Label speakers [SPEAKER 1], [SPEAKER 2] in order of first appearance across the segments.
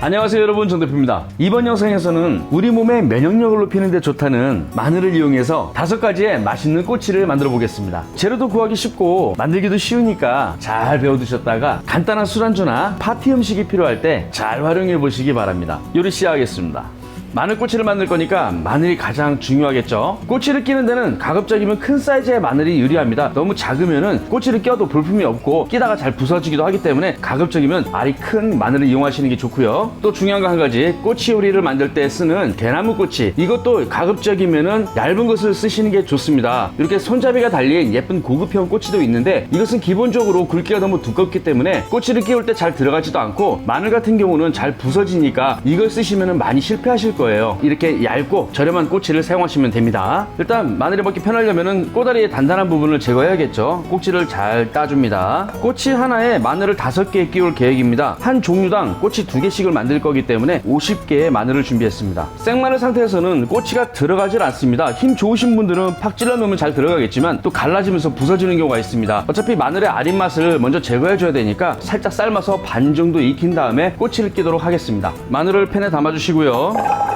[SPEAKER 1] 안녕하세요 여러분. 정대표입니다. 이번 영상에서는 우리 몸의 면역력을 높이는 데 좋다는 마늘을 이용해서 다섯 가지의 맛있는 꼬치를 만들어 보겠습니다. 재료도 구하기 쉽고 만들기도 쉬우니까 잘 배워두셨다가 간단한 술안주나 파티 음식이 필요할 때 잘 활용해 보시기 바랍니다. 요리 시작하겠습니다 마늘 꼬치를 만들 거니까 마늘이 가장 중요하겠죠. 꼬치를 끼는 데는 가급적이면 큰 사이즈의 마늘이 유리합니다. 너무 작으면은 꼬치를 껴도 볼품이 없고 끼다가 잘 부서지기도 하기 때문에 가급적이면 알이 큰 마늘을 이용하시는 게 좋고요. 또 중요한 거 한 가지 꼬치 요리를 만들 때 쓰는 대나무 꼬치 이것도 가급적이면은 얇은 것을 쓰시는 게 좋습니다. 이렇게 손잡이가 달린 예쁜 고급형 꼬치도 있는데 이것은 기본적으로 굵기가 너무 두껍기 때문에 꼬치를 끼울 때 잘 들어가지도 않고 마늘 같은 경우는 잘 부서지니까 이걸 쓰시면은 많이 실패하실 거예요. 이렇게 얇고 저렴한 꼬치를 사용하시면 됩니다. 일단 마늘이 먹기 편하려면은 꼬다리의 단단한 부분을 제거해야겠죠. 꼭지를 잘 따줍니다. 꼬치 하나에 마늘을 다섯 개 끼울 계획입니다. 한 종류당 꼬치 두 개씩을 만들 거기 때문에 50개의 마늘을 준비했습니다. 생마늘 상태에서는 꼬치가 들어가질 않습니다. 힘 좋으신 분들은 팍 찔러 넣으면 잘 들어가겠지만 또 갈라지면서 부서지는 경우가 있습니다. 어차피 마늘의 아린 맛을 먼저 제거해줘야 되니까 살짝 삶아서 반 정도 익힌 다음에 꼬치를 끼도록 하겠습니다. 마늘을 팬에 담아주시고요.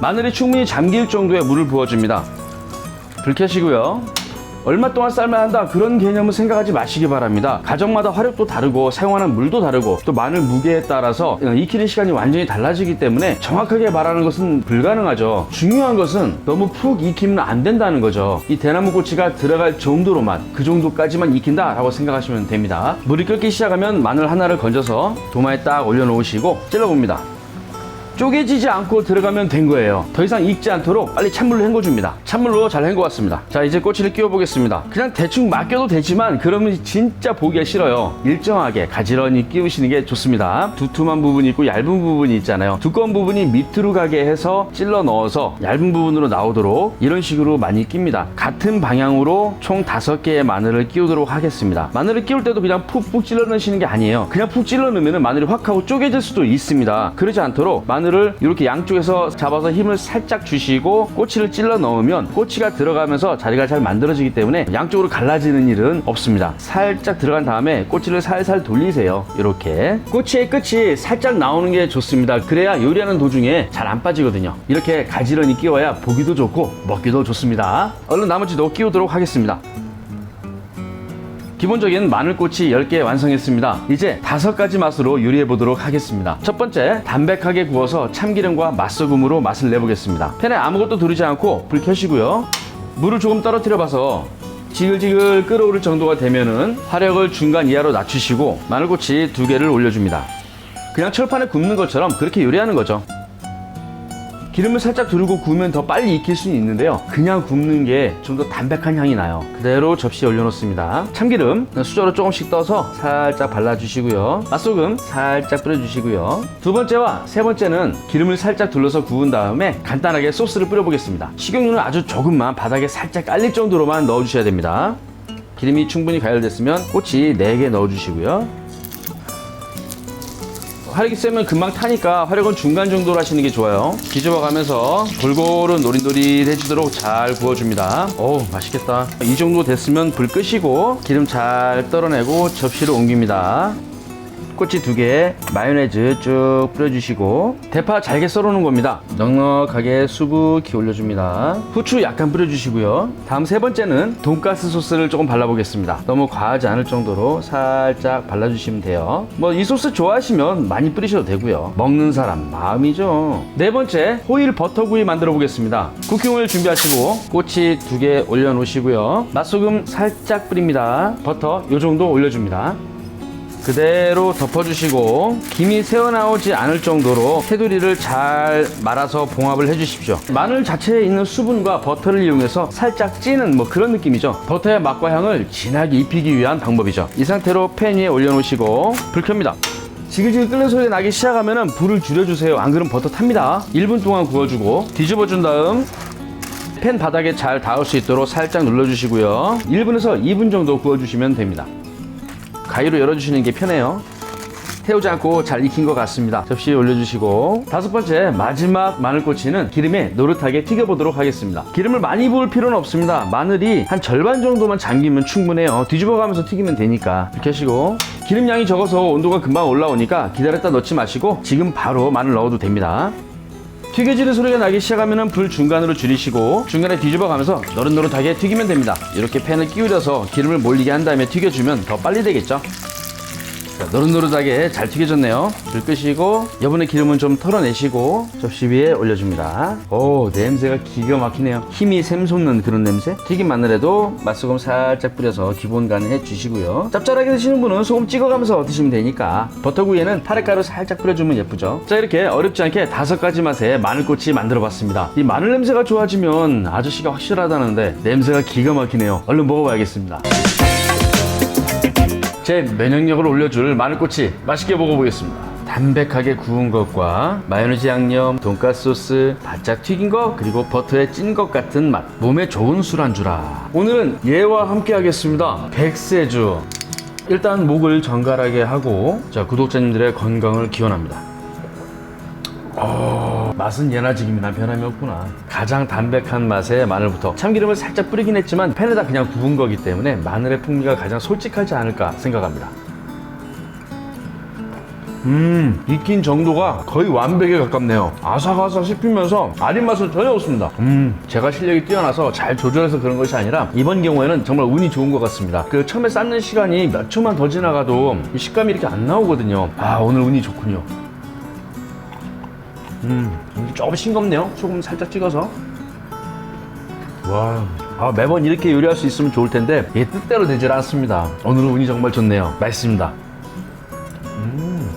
[SPEAKER 1] 마늘이 충분히 잠길 정도의 물을 부어줍니다. 불 켜시고요. 얼마 동안 삶아야 한다 그런 개념은 생각하지 마시기 바랍니다. 가정마다 화력도 다르고 사용하는 물도 다르고 또 마늘 무게에 따라서 익히는 시간이 완전히 달라지기 때문에 정확하게 말하는 것은 불가능하죠. 중요한 것은 너무 푹 익히면 안 된다는 거죠. 이 대나무 꼬치가 들어갈 정도로만 그 정도까지만 익힌다라고 생각하시면 됩니다. 물이 끓기 시작하면 마늘 하나를 건져서 도마에 딱 올려놓으시고 찔러봅니다. 쪼개지지 않고 들어가면 된 거예요. 더 이상 익지 않도록 빨리 찬물로 헹궈줍니다. 찬물로 잘 헹궈왔습니다. 자, 이제 꼬치를 끼워 보겠습니다. 그냥 대충 맡겨도 되지만 그러면 진짜 보기가 싫어요. 일정하게 가지런히 끼우시는 게 좋습니다. 두툼한 부분이 있고 얇은 부분이 있잖아요. 두꺼운 부분이 밑으로 가게 해서 찔러 넣어서 얇은 부분으로 나오도록 이런 식으로 많이 낍니다. 같은 방향으로 총 다섯 개의 마늘을 끼우도록 하겠습니다. 마늘을 끼울 때도 그냥 푹푹 찔러 넣으시는 게 아니에요. 그냥 푹 찔러 넣으면 마늘이 확 하고 쪼개질 수도 있습니다. 그러지 않도록 마늘 을 이렇게 양쪽에서 잡아서 힘을 살짝 주시고 꼬치를 찔러 넣으면 꼬치가 들어가면서 자리가 잘 만들어지기 때문에 양쪽으로 갈라지는 일은 없습니다. 살짝 들어간 다음에 꼬치를 살살 돌리세요. 이렇게 꼬치의 끝이 살짝 나오는 게 좋습니다. 그래야 요리하는 도중에 잘 안 빠지거든요. 이렇게 가지런히 끼워야 보기도 좋고 먹기도 좋습니다. 얼른 나머지도 끼우도록 하겠습니다. 기본적인 마늘꼬치 10개 완성했습니다. 이제 다섯 가지 맛으로 요리해 보도록 하겠습니다. 첫 번째, 담백하게 구워서 참기름과 맛소금으로 맛을 내보겠습니다. 팬에 아무것도 두르지 않고 불 켜시고요. 물을 조금 떨어뜨려 봐서 지글지글 끓어오를 정도가 되면은 화력을 중간 이하로 낮추시고 마늘꼬치 두 개를 올려줍니다. 그냥 철판에 굽는 것처럼 그렇게 요리하는 거죠. 기름을 살짝 두르고 구우면 더 빨리 익힐 수는 있는데요. 그냥 굽는 게 좀 더 담백한 향이 나요. 그대로 접시에 올려놓습니다. 참기름 수저로 조금씩 떠서 살짝 발라주시고요. 맛소금 살짝 뿌려주시고요. 두 번째와 세 번째는 기름을 살짝 둘러서 구운 다음에 간단하게 소스를 뿌려보겠습니다. 식용유는 아주 조금만 바닥에 살짝 깔릴 정도로만 넣어주셔야 됩니다. 기름이 충분히 가열됐으면 꼬치 4개 넣어주시고요. 세면 금방 타니까 화력은 중간 정도로 하시는 게 좋아요. 뒤집어 가면서 골고루 노릿노릿해지도록 잘 구워줍니다. 어우, 맛있겠다. 이 정도 됐으면 불 끄시고 기름 잘 떨어내고 접시로 옮깁니다. 꼬치 두 개, 마요네즈 쭉 뿌려주시고 대파 잘게 썰어놓은 겁니다. 넉넉하게 수북히 올려줍니다. 후추 약간 뿌려주시고요. 다음 세 번째는 돈가스 소스를 조금 발라보겠습니다. 너무 과하지 않을 정도로 살짝 발라주시면 돼요. 뭐 이 소스 좋아하시면 많이 뿌리셔도 되고요. 먹는 사람 마음이죠. 네 번째 호일 버터구이 만들어 보겠습니다. 쿠킹오일 준비하시고 꼬치 두 개 올려놓으시고요. 맛소금 살짝 뿌립니다. 버터 요 정도 올려줍니다. 그대로 덮어주시고 김이 새어나오지 않을 정도로 테두리를 잘 말아서 봉합을 해주십시오. 마늘 자체에 있는 수분과 버터를 이용해서 살짝 찌는 뭐 그런 느낌이죠. 버터의 맛과 향을 진하게 입히기 위한 방법이죠. 이 상태로 팬 위에 올려놓으시고 불 켭니다. 지글지글 끓는 소리 나기 시작하면 불을 줄여주세요. 안 그러면 버터 탑니다. 1분 동안 구워주고 뒤집어준 다음 팬 바닥에 잘 닿을 수 있도록 살짝 눌러주시고요. 1분에서 2분 정도 구워주시면 됩니다. 가위로 열어주시는 게 편해요. 태우지 않고 잘 익힌 것 같습니다. 접시에 올려주시고 다섯 번째 마지막 마늘꼬치는 기름에 노릇하게 튀겨보도록 하겠습니다. 기름을 많이 부을 필요는 없습니다. 마늘이 한 절반 정도만 잠기면 충분해요. 뒤집어가면서 튀기면 되니까 이렇게 하시고 기름 양이 적어서 온도가 금방 올라오니까 기다렸다 넣지 마시고 지금 바로 마늘 넣어도 됩니다. 튀겨지는 소리가 나기 시작하면 불 중간으로 줄이시고 중간에 뒤집어 가면서 노릇노릇하게 튀기면 됩니다. 이렇게 팬을 끼우려서 기름을 몰리게 한 다음에 튀겨주면 더 빨리 되겠죠. 자, 노릇노릇하게 잘 튀겨졌네요. 불 끄시고 여분의 기름은 좀 털어내시고 접시 위에 올려줍니다. 오 냄새가 기가 막히네요. 힘이 샘솟는 그런 냄새. 튀김 마늘에도 맛소금 살짝 뿌려서 기본 간 해주시고요. 짭짤하게 드시는 분은 소금 찍어가면서 드시면 되니까 버터구이에는 타래가루 살짝 뿌려주면 예쁘죠. 자 이렇게 어렵지 않게 다섯 가지 맛의 마늘꼬치 만들어봤습니다. 이 마늘 냄새가 좋아지면 아저씨가 확실하다는데 냄새가 기가 막히네요. 얼른 먹어봐야겠습니다. 제 면역력을 올려줄 마늘꼬치 맛있게 먹어보겠습니다. 담백하게 구운 것과 마요네즈 양념, 돈가스 소스, 바짝 튀긴 것, 그리고 버터에 찐 것 같은 맛. 몸에 좋은 술안주라. 오늘은 얘와 함께 하겠습니다. 백세주. 일단 목을 정갈하게 하고, 자, 구독자님들의 건강을 기원합니다. 어, 맛은 예나 지금이나 변함이 없구나. 가장 담백한 맛의 마늘부터 참기름을 살짝 뿌리긴 했지만 팬에다 그냥 구운 거기 때문에 마늘의 풍미가 가장 솔직하지 않을까 생각합니다. 음, 익힌 정도가 거의 완벽에 가깝네요. 아삭아삭 씹히면서 아린 맛은 전혀 없습니다. 음, 제가 실력이 뛰어나서 잘 조절해서 그런 것이 아니라 이번 경우에는 정말 운이 좋은 것 같습니다. 그 처음에 삶는 시간이 몇 초만 더 지나가도 이 식감이 이렇게 안 나오거든요. 아, 오늘 운이 좋군요. 음, 조금 싱겁네요. 소금 살짝 찍어서. 와, 아, 매번 이렇게 요리할 수 있으면 좋을 텐데 이게 뜻대로 되질 않습니다. 오늘은 운이 정말 좋네요. 맛있습니다. 음,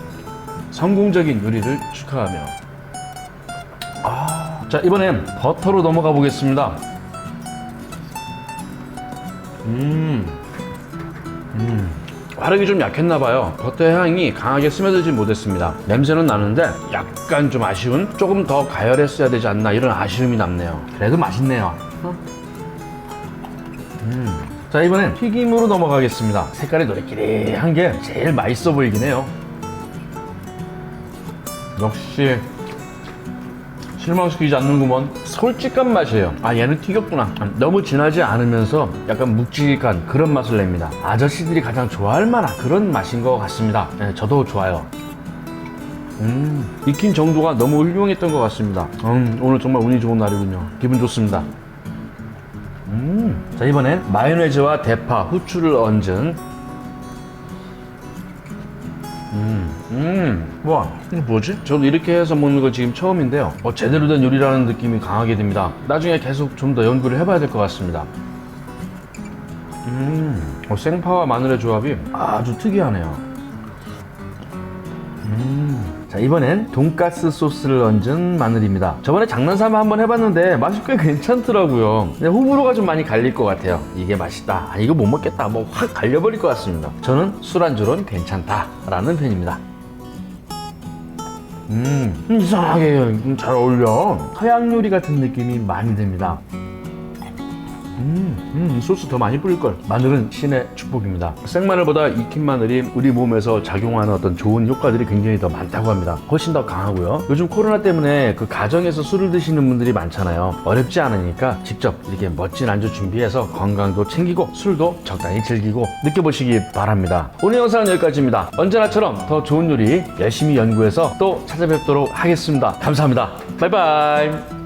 [SPEAKER 1] 성공적인 요리를 축하하며. 아, 자 이번엔 버터로 넘어가 보겠습니다. 음, 음. 화력이 좀 약했나 봐요. 버터의 향이 강하게 스며들지 못했습니다. 냄새는 나는데 약간 좀 아쉬운? 조금 더 가열했어야 되지 않나 이런 아쉬움이 남네요. 그래도 맛있네요. 음. 자 이번엔 튀김으로 넘어가겠습니다. 색깔이 노릇끼리한 게 제일 맛있어 보이긴 해요. 역시 실망시키지 않는구먼. 솔직한 맛이에요. 아, 얘는 튀겼구나. 너무 진하지 않으면서 약간 묵직한 그런 맛을 냅니다. 아저씨들이 가장 좋아할 만한 그런 맛인 것 같습니다. 네, 저도 좋아요. 음, 익힌 정도가 너무 훌륭했던 것 같습니다. 음, 오늘 정말 운이 좋은 날이군요. 기분 좋습니다. 음, 자, 이번엔 마요네즈와 대파, 후추를 얹은 음, 음, 와, 이게 뭐지? 저도 이렇게 해서 먹는 거 지금 처음인데요. 어, 제대로 된 요리라는 느낌이 강하게 듭니다. 나중에 계속 좀 더 연구를 해봐야 될 것 같습니다. 음, 어, 생파와 마늘의 조합이 아주 특이하네요. 음, 자, 이번엔 돈가스 소스를 얹은 마늘입니다. 저번에 장난삼아 한번 해봤는데 맛이 꽤 괜찮더라고요. 근데 호불호가 좀 많이 갈릴 것 같아요. 이게 맛있다. 아, 이거 못 먹겠다. 뭐 확 갈려버릴 것 같습니다. 저는 술안주로는 괜찮다 라는 편입니다. 음, 음, 이상하게 음, 잘 어울려. 서양 요리 같은 느낌이 많이 듭니다. 음, 음, 이 소스 더 많이 뿌릴 걸. 마늘은 신의 축복입니다. 생마늘보다 익힌 마늘이 우리 몸에서 작용하는 어떤 좋은 효과들이 굉장히 더 많다고 합니다. 훨씬 더 강하고요. 요즘 코로나 때문에 그 가정에서 술을 드시는 분들이 많잖아요. 어렵지 않으니까 직접 이렇게 멋진 안주 준비해서 건강도 챙기고 술도 적당히 즐기고 느껴보시기 바랍니다. 오늘 영상은 여기까지입니다. 언제나처럼 더 좋은 요리 열심히 연구해서 또 찾아뵙도록 하겠습니다. 감사합니다. 바이바이.